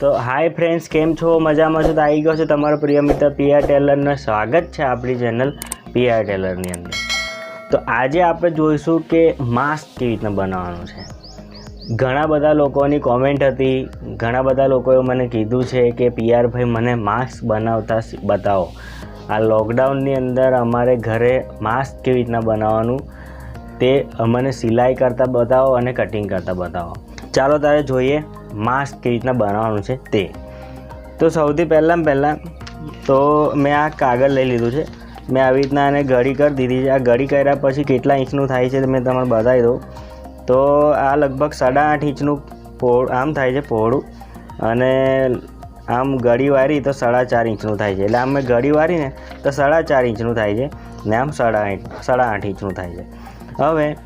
તો hi friends કેમ છો? મજામાં છો? તો આવી ગયો છે તમારો પ્રિય મિત્ર પીઆર ટેલરનો સ્વાગત છે આપણી ચેનલ પીઆર ટેલરની અંદર. તો આજે આપણે જોઈશું કે માસ્ક કેવી રીતના બનાવવાનું છે. ઘણા બધા લોકોની કોમેન્ટ હતી. ઘણા બધા લોકોએ મને કીધું છે કે પીઆરભાઈ મને માસ્ક બનાવતા બતાવો. આ લોકડાઉનની અંદર અમારે ઘરે માસ્ક કેવી રીતના બનાવવાનું તે મને સિલાઈ કરતાં બતાવો અને કટિંગ કરતાં બતાવો. ચાલો તારે જોઈએ. માસ્ક કેવી રીતના બનાવવાનું છે તે. તો સૌથી પહેલાં પહેલાં તો મેં આ કાગળ લઈ લીધું છે. મેં આવી રીતના આને ઘડી કરી દીધી છે. આ ઘડી કર્યા પછી કેટલા ઇંચનું થાય છે મેં તમને બતાવી દઉં. તો આ લગભગ સાડા આઠ ઇંચનું પહોળ, આમ થાય છે પહોળું. અને આમ ઘડી વારી તો સાડા ચાર ઇંચનું થાય છે. એટલે આમ મેં ઘડી વારીને તો સાડા ચાર ઇંચનું થાય છે ને આમ સાડા આઠ સાડા આઠ ઇંચનું થાય છે. હવે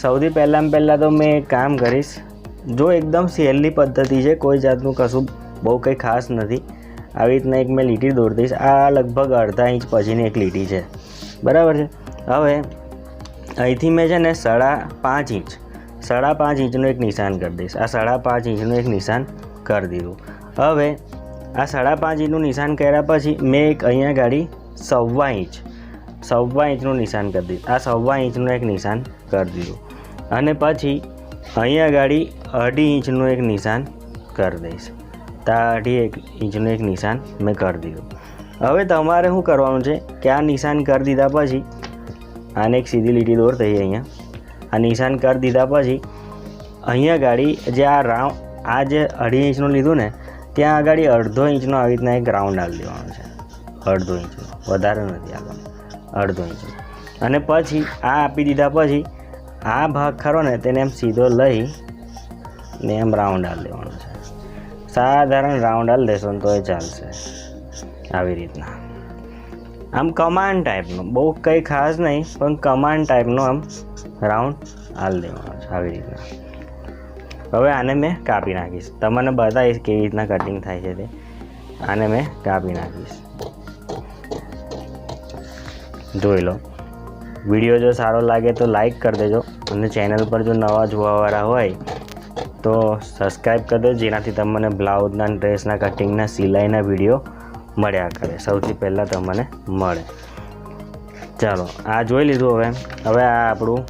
સૌથી પહેલાં પહેલાં તો મેં એક કામ કરીશ. જો એકદમ સહેલી પદ્ધતિ છે, કોઈ જાતનું કશું બહુ કંઈ ખાસ નથી. આવી રીતના એક મેં લીટી દોરી દઈશ આ લગભગ અડધા ઇંચ પછીની એક લીટી છે. બરાબર છે? હવે અહીંથી મેં છે ને સાડા પાંચ ઇંચ, સાડા પાંચ ઇંચનું એક નિશાન કરી દઈશ. આ સાડા પાંચ ઇંચનું એક નિશાન કરી દીધું. હવે આ સાડા પાંચ ઇંચનું નિશાન કર્યા પછી મેં એક અહીંયા ગાડી સવ્વા ઇંચ, સવ્વા ઇંચનું નિશાન કરી દીધું. આ સવ્વા ઇંચનું એક નિશાન કરી દીધું. અને પછી અહીંયા ગાડી અઢી ઇંચનું એક નિશાન કરી દઈશ. ત્યાં અઢી એક ઇંચનું એક નિશાન મેં કરી દીધું. હવે તમારે શું કરવાનું છે કે આ નિશાન કરી દીધા પછી, આને એક સીધી લીટી દોર થઈ અહીંયા. આ નિશાન કરી દીધા પછી, અહીંયા ગાડી જે આ રાઉન્ડ, આ જે અઢી ઇંચનું લીધું ને, ત્યાં આગળ અડધો ઇંચનો આવી રીતના એક રાઉન્ડ આવી દેવાનો છે. અડધો ઇંચનો, વધારે નથી આગળ અડધો ઇંચનો. અને પછી આ આપી દીધા પછી આ ભાગ ખરો ને, તેને એમ સીધો લઈ ને એમ રાઉન્ડ હાલ દેવાનો છે. સાધારણ રાઉન્ડ હાલ દેશો ને તો એ ચાલશે આવી રીતના. આમ કમાન્ડ ટાઈપનું બહુ કંઈ ખાસ નહીં, પણ કમાન્ડ ટાઈપનો આમ રાઉન્ડ હાલ દેવાનો છે આવી રીતના. હવે આને મેં કાપી નાખીશ. તમને બતાવીશ કેવી રીતના કટિંગ થાય છે તે. આને મેં કાપી નાખીશ. જોઈ લો. વીડિયો જો સારો લાગે તો લાઈક કરી દેજો. અને ચેનલ પર જો નવા જોવાવાળા હોય, તો સબસ્ક્રાઈબ કરી દો, જેનાથી તમને બ્લાઉઝના ડ્રેસના કટિંગના સિલાઈના વીડિયો મળ્યા કરે. સૌથી પહેલાં તમને મળે. ચાલો, આ જોઈ લીધું હવે. હવે આ આપણું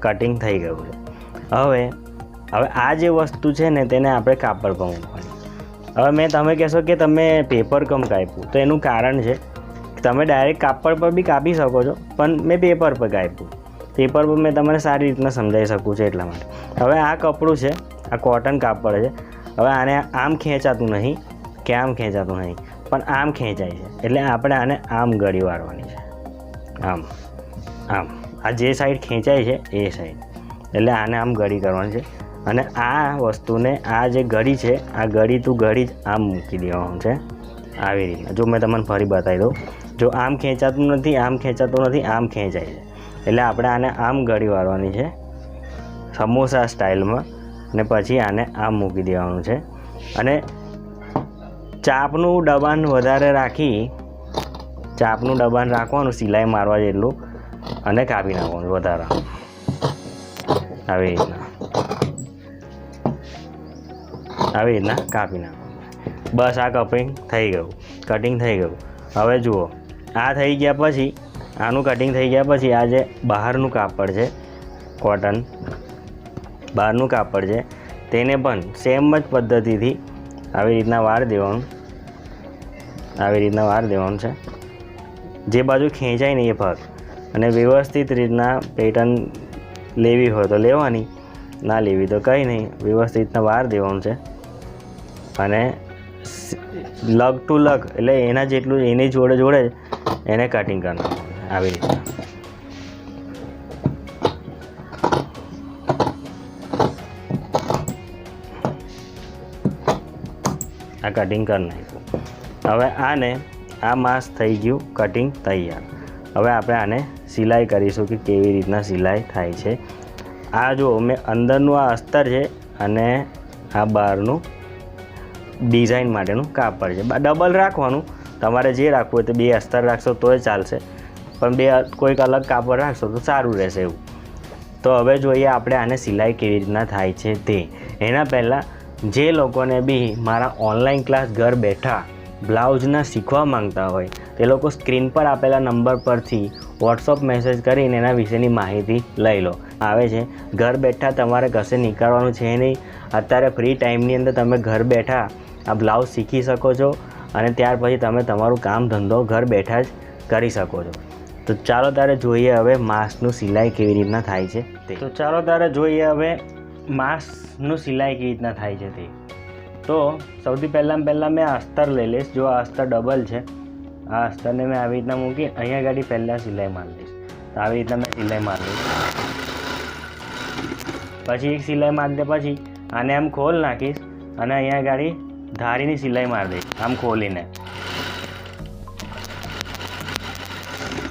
કટિંગ થઈ ગયું છે. હવે હવે આ જે વસ્તુ છે ને, તેને આપણે કાપડ મૂકવાની. હવે મેં તમે કહેશો કે તમે પેપર કમ કાપ્યું. તો એનું કારણ છે, તમે ડાયરેક્ટ કાપડ પર બી કાપી શકો છો, પણ મેં પેપર પર કાપ્યું. પેપર પર મેં તમને સારી રીતના સમજાવી શકું છું એટલા માટે. હવે આ કપડું છે, આ કોટન કાપડ છે. હવે આને આમ ખેંચાતું નહીં, કે આમ ખેંચાતું નહીં, પણ આમ ખેંચાય છે. એટલે આપણે આને આમ ગળી વાળવાની છે. આમ આમ. આ જે સાઈડ ખેંચાય છે, એ સાઈડ એટલે આને આમ ગળી કરવાની છે. અને આ વસ્તુને, આ જે ગળી છે, આ ગળી તું ગળી જ આમ મૂકી દેવાનું છે. આવી રીતના. જો મેં તમને ફરી બતાવી દઉં. જો આમ ખેંચાતું નથી, આમ ખેંચાતું નથી, આમ ખેંચાય છે. એટલે આપણે આને આમ ગળી વાળવાની છે, સમોસા સ્ટાઇલમાં. ને પછી આને આમ મૂકી દેવાનું છે. અને ચાપનું દબાણ વધારે રાખી, ચાપનું દબાણ રાખવાનું, સિલાઈ મારવા જેટલું, અને કાપી નાખવાનું વધારે. આવી રીતના. આવી રીતના કાપી નાખવાનું. બસ આ કપિંગ થઈ ગયું. કટિંગ થઈ ગયું. હવે જુઓ, આ થઈ ગયા પછી આનું કટિંગ થઈ ગયા પછી આ જે બહારનું કાપડ છે કોટન બહારનું કાપડ છે, તેને પણ સેમ જ પદ્ધતિથી આવી રીતના વાર દેવાનું, આવી રીતના વાર દેવાનું છે. જે બાજુ ખેંચાય ને એ ભાગ, અને વ્યવસ્થિત રીતના પેટર્ન લેવી હોય તો લેવાની, ના લેવી તો કંઈ નહીં, વ્યવસ્થિત રીતના વાર દેવાનું છે. અને લગ ટુ લગ, એટલે એના જેટલું, એની જોડે જોડે એને કટિંગ કરવાનું. આવી રીતના આ કટિંગ કરી નાખ્યું. હવે આને આ માસ થઈ ગયું કટિંગ તૈયાર. હવે આપણે આને સિલાઈ કરીશું કે કેવી રીતના સિલાઈ થાય છે. આ જો મેં અંદરનું આ અસ્તર છે અને આ બહારનું ડિઝાઇન માટેનું કાપડ છે. ડબલ રાખવાનું. તમારે જે રાખવું હોય તો બે અસ્તર રાખશો તોય ચાલશે. પણ બે કોઈક અલગ કાપડ રાખશો તો સારું રહેશે એવું. તો હવે જોઈએ આપણે આને સિલાઈ કેવી રીતના થાય છે તે. એના પહેલાં જે લોકોને બી મારા ઓનલાઈન ક્લાસ ઘર બેઠા બ્લાઉઝના શીખવા માંગતા હોય, તે લોકો સ્ક્રીન પર આપેલા નંબર પરથી વોટ્સઅપ મેસેજ કરીને એના વિશેની માહિતી લઈ લો. આવે છે, ઘર બેઠા તમારે કશે નીકળવાનું છે નહીં. અત્યારે ફ્રી ટાઈમની અંદર તમે ઘર બેઠા આ બ્લાઉઝ શીખી શકો છો અને ત્યાર પછી તમે તમારું કામ ધંધો ઘર બેઠા જ કરી શકો છો. તો ચાલો તારે જોઈએ હવે માસ્કનું સિલાઈ કેવી રીતના થાય છે તે. તો ચાલો તારે જોઈએ હવે માસ્કનું સિલાઈ કેવી રીતના થાય છે તે. તો સૌથી પહેલાં પહેલાં મેં અસ્તર લઈ લઈશ. જો આ અસ્તર ડબલ છે, આ અસ્તરને મેં આવી રીતના મૂકી અહીંયા ગાડી પહેલાં સિલાઈ મારી લઈશ. તો આવી રીતના મેં સિલાઈ મારી લઈશ. પછી એક સિલાઈ મારી દે પછી આને આમ ખોલ નાખીશ અને અહીંયા ગાડી ધારીની સિલાઈ મારી દઈશ, આમ ખોલીને.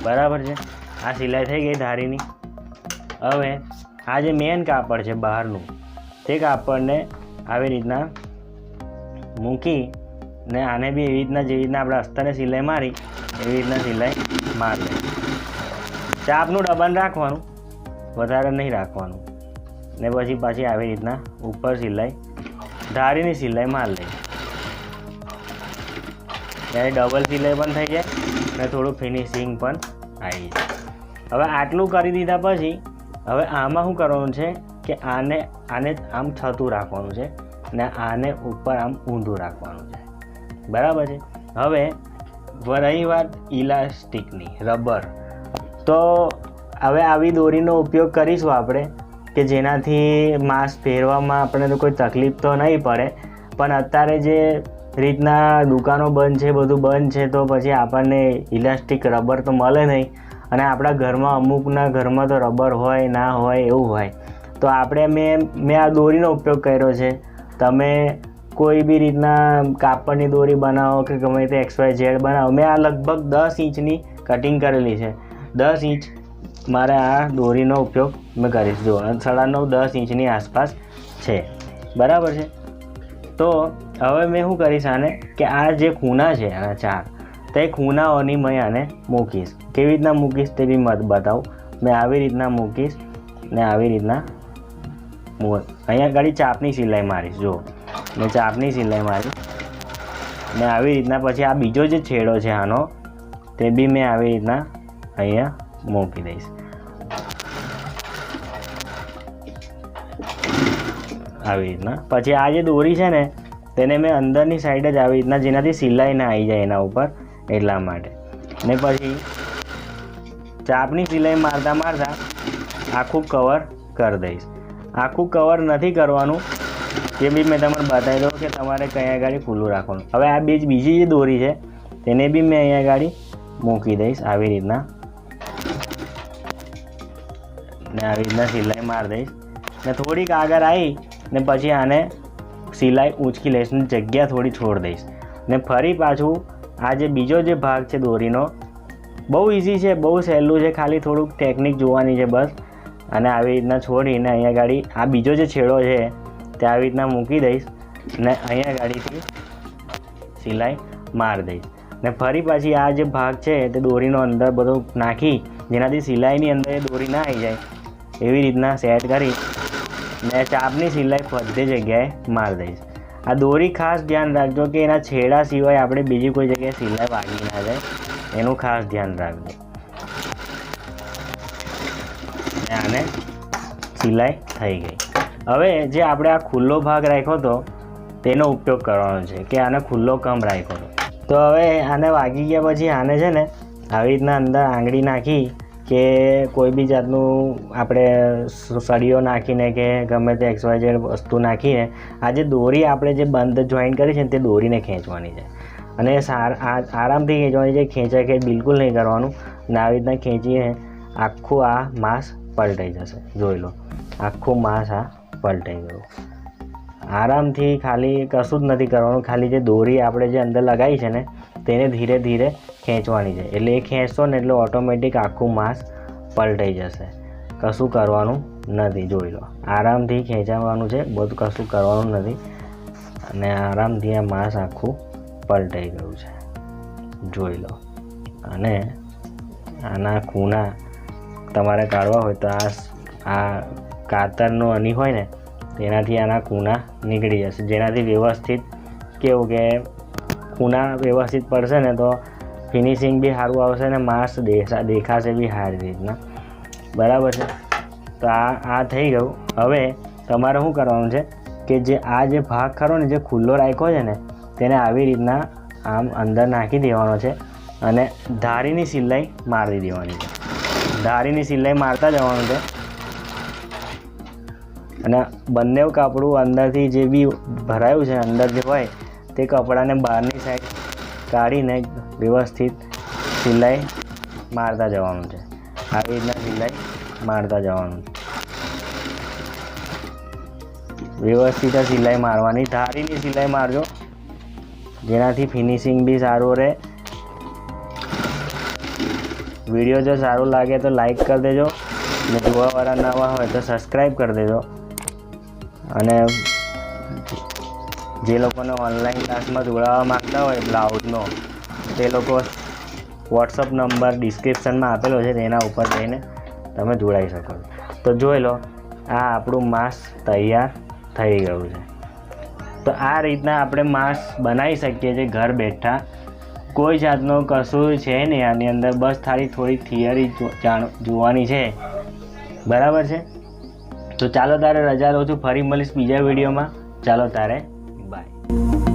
બરાબર છે. આ સિલાઈ થઈ ગઈ ધારીની. હવે આ જે મેન કાપડ છે બહારનું, તે કાપડને આવી રીતના મૂકી ને આને બી એવી રીતના જેવી રીતના આપણે અસ્તરને સિલાઈ મારી, એવી રીતના સિલાઈ મારી ચાપનું ડબલ રાખવાનું, વધારે નહીં રાખવાનું. ને પછી પાછી આવી રીતના ઉપર સિલાઈ, ધારીની સિલાઈ માર લે. ત્યારે ડબલ સિલાઈ પણ થઈ જાય. ને થોડું ફિનિશિંગ પણ આવી જાય હવે આટલું કરી દીધા પછી, હવે આમાં શું કરવાનું છે કે આને આને આમ છતું રાખવાનું છે ને આને ઉપર આમ ઊંધું રાખવાનું છે. બરાબર છે? હવે રહી વાત ઇલાસ્ટિકની, રબર. તો હવે આવી દોરીનો ઉપયોગ કરીશું આપણે, કે જેનાથી માસ્ક પહેરવામાં આપણને તો કોઈ તકલીફ તો નહીં પડે, પણ અત્યારે જે રીતના દુકાનો બંધ છે, બધું બંધ છે, તો પછી આપણને ઇલાસ્ટિક રબર તો મળે નહીં. અને આપણા ઘરમાં અમુકના ઘરમાં તો રબર હોય, ના હોય, એવું હોય. તો આપણે મેં મેં આ દોરીનો ઉપયોગ કર્યો છે. તમે કોઈ બી રીતના કાપડની દોરી બનાવો કે ગમે તે એક્સ વાય ઝેડ બનાવો, મેં આ લગભગ દસ ઇંચની કટિંગ કરેલી છે. દસ ઇંચ મારે આ દોરીનો ઉપયોગ મેં કરીશ. જો સાડા નવ, દસ ઇંચની આસપાસ છે. બરાબર છે? તો હવે મેં શું કરીશ આને કે આ જે ખૂણા છે આના ચાર, તે ખૂણાઓની મેં આને મૂકીશ. કેવી રીતના મૂકીશ તે બી મત બતાવું. મેં આવી રીતના મૂકીશ ને આવી રીતના અહીંયા ગાડી ચાપની સિલાઈ મારીશ જો મેં ચાપની સિલાઈ મારી ને આવી રીતના પછી આ બીજો જે છેડો છે આનો, તે બી મેં આવી રીતના અહીંયા મૂકી દઈશ. આવી રીતના. પછી આ જે દોરી છે ને તેને મેં અંદરની સાઈડ જ આવી રીતના જેનાથી સિલાઈ ના આવી જાય એના ઉપર એટલા માટે. ને પછી ચાપની સિલાઈ મારતા મારતા આખું કવર કરી દઈશ. આખું કવર નથી કરવાનું તે બી મેં તમને બતાવી દઉં કે તમારે કયા ગાડી ખુલ્લું રાખવાનું. હવે આ બીજ બીજી જે દોરી છે, તેને બી મેં અહીંયા ગાડી મૂકી દઈશ આવી રીતના. ને આવી રીતના સિલાઈ મારી દઈશ. ને થોડીક આગળ આવી ને પછી આને સિલાઈ ઊંચકી લઈશ ને જગ્યા થોડી છોડ દઈશ. ને ફરી પાછું આ જે બીજો જે ભાગ છે દોરીનો, બહુ ઇઝી છે, બહુ સહેલું છે, ખાલી થોડુંક ટેકનિક જોવાની છે બસ. અને આવી રીતના છોડીને અહીંયા ગાડી, આ બીજો જે છેડો છે, તે આવી રીતના મૂકી દઈશ ને અહીંયા ગાડીથી સિલાઈ માર દઈશ. ને ફરી પાછી આ જે ભાગ છે, તે દોરીનો અંદર બધો નાખી, જેનાથી સિલાઈની અંદર એ દોરી ના આવી જાય, એવી રીતના સેટ કરી ને ચાપની સિલાઈ બધી જગ્યાએ મારી દઈશ. આ દોરી ખાસ ધ્યાન રાખજો કે એના છેડા સિવાય આપણે બીજી કોઈ જગ્યાએ સિલાઈ વાગી ના જાય. એનું ખાસ ધ્યાન રાખજો. આને સિલાઈ થઈ ગઈ. હવે જે આપણે આ ખુલ્લો ભાગ રાખ્યો હતો, તેનો ઉપયોગ કરવાનો છે કે આને ખુલ્લો કમ રાખ્યો તો હવે આને વાગી ગયા પછી આને છે ને, આવી રીતના અંદર આંગળી નાખી કે કોઈ બી જાતનું આપણે સળીઓ નાખીને કે ગમે તે એક્સવાય વસ્તુ નાખીને આ જે દોરી આપણે જે બંધ જોઈન કરી છે ને તે દોરીને ખેંચવાની છે. અને આરામથી ખેંચવાની છે, ખેંચાય ખેંચ બિલકુલ નહીં કરવાનું. અને આવી રીતના ખેંચીને આખું આ માંસ પલટાઈ જશે. જોઈ લો, આખું માંસ આ પલટાઈ ગયું. આરામથી ખાલી કશું જ નથી કરવાનું. ખાલી જે દોરી આપણે જે અંદર લગાવી છે ને તેને ધીરે ધીરે ખેંચવાની છે. એટલે એ ખેંચશો ને એટલે ઓટોમેટિક આખું માંસ પલટાઈ જશે. કશું કરવાનું નથી, જોઈ લો. આરામથી ખેંચાવાનું છે, બધું કશું કરવાનું નથી. અને આરામથી આ માંસ આખું પલટાઈ ગયું છે. જોઈ લો. અને આના ખૂણા તમારે કાઢવા હોય તો આ આ કાતરનો અની હોય ને, તેનાથી આના ખૂણા નીકળી જશે. જેનાથી વ્યવસ્થિત કેવું કે ખૂણા વ્યવસ્થિત પડશે ને તો ફિનિશિંગ બી સારું આવશે ને માસ દેખાશે બી સારી રીતના. બરાબર છે? તો આ આ થઈ ગયું. હવે તમારે શું કરવાનું છે કે જે, આ જે ભાગ ખરો ને જે ખુલ્લો રાખ્યો છે ને, તેને આવી રીતના આમ અંદર નાખી દેવાનો છે અને ધારીની સિલાઈ મારી દેવાની છે. ધારીની સિલાઈ મારતા જવાનું છે. અને બંને કાપડું અંદરથી જે બી ભરાયું છે, અંદર જે હોય તે કપડાને બહારની સાઈડ કાઢીને વ્યવસ્થિત સિલાઈ મારતા જવાનું છે. આવી રીતના સિલાઈ મારતા જવાનું છે. વ્યવસ્થિત સિલાઈ મારવાની, ધારીની સિલાઈ મારજો. જેનાથી ફિનિશિંગ બી સારું રહે. વીડિયો જો સારું લાગે તો લાઈક કરી દેજો. અને જોવાવાળા નવા હોય તો સબસ્ક્રાઈબ કરી દેજો. અને જે લોકોને ઓનલાઈન ક્લાસમાં જોડાવા માગતા હોય બ્લાઉઝનો તે લોકો વોટ્સઅપ નંબર ડિસ્ક્રિપ્શનમાં આપેલો છે તેના ઉપર જઈને તમે જોડાઈ શકો છો. તો જોઈ લો, આ આપણું માંસ તૈયાર થઈ ગયું છે. તો આ રીતના આપણે માંસ બનાવી શકીએ છીએ ઘર બેઠા. કોઈ જાતનો કશું છે નહીં આની અંદર, બસ ખાલી થોડી થિયરી જાણ, જોવાની છે. બરાબર છે? તો ચાલો તારે રજા લઉં છું ફરી મળીશ બીજા વિડીયોમાં ચાલો તારે Thank you.